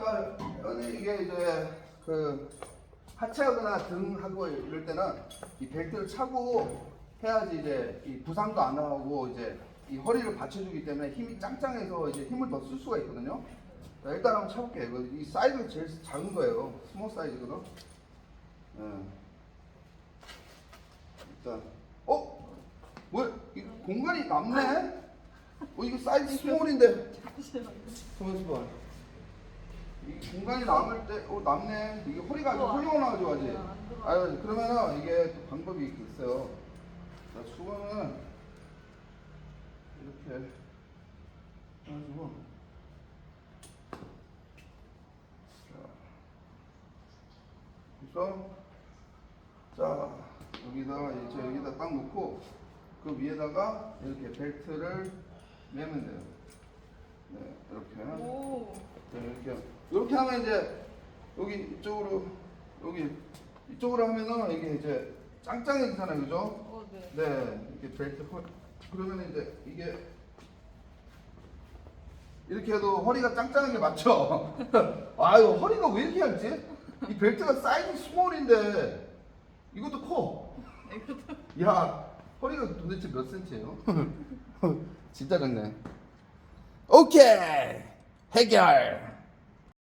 자, 여기 이게 이제 그 하체하거나 등하고 이럴 때는 이 벨트를 차고 해야지 이제 이 부상도 안 나오고 이제 이 허리를 받쳐주기 때문에 힘이 짱짱해서 이제 힘을 더 쓸 수가 있거든요. 자, 일단 한번 차볼게요. 이거 이 사이즈가 제일 작은 거예요. 스몰 사이즈거든. 예. 일단, 어? 뭐야? 이 공간이 남네? 어, 이거 사이즈 스몰인데. 가만 있어봐. 이 공간이 남을 때, 어, 남네. 이게 허리가 아주. 훌륭하죠, 아직. 아유, 그러면은 이게 또 방법이 있어요. 자, 수건은 이렇게 해가지고. 자, 그래서, 자, 여기다가, 이제 여기다 딱 놓고, 그 위에다가 이렇게 벨트를 매면 돼요. 네, 이렇게. 오. 네, 이렇게 이렇게 하면 이제 여기 이쪽으로 여기 이쪽으로 하면은 이게 이제 짱짱해지잖아요, 그죠? 어, 네. 네, 이렇게 벨트 허 그러면 이제 이게 이렇게 해도 허리가 짱짱하게 맞죠? 아유 허리가 왜 이렇게 얇지? 이 벨트가 사이즈 스몰인데 이것도 커. 야 허리가 도대체 몇 센치예요? 진짜 작네. 오케이 해결.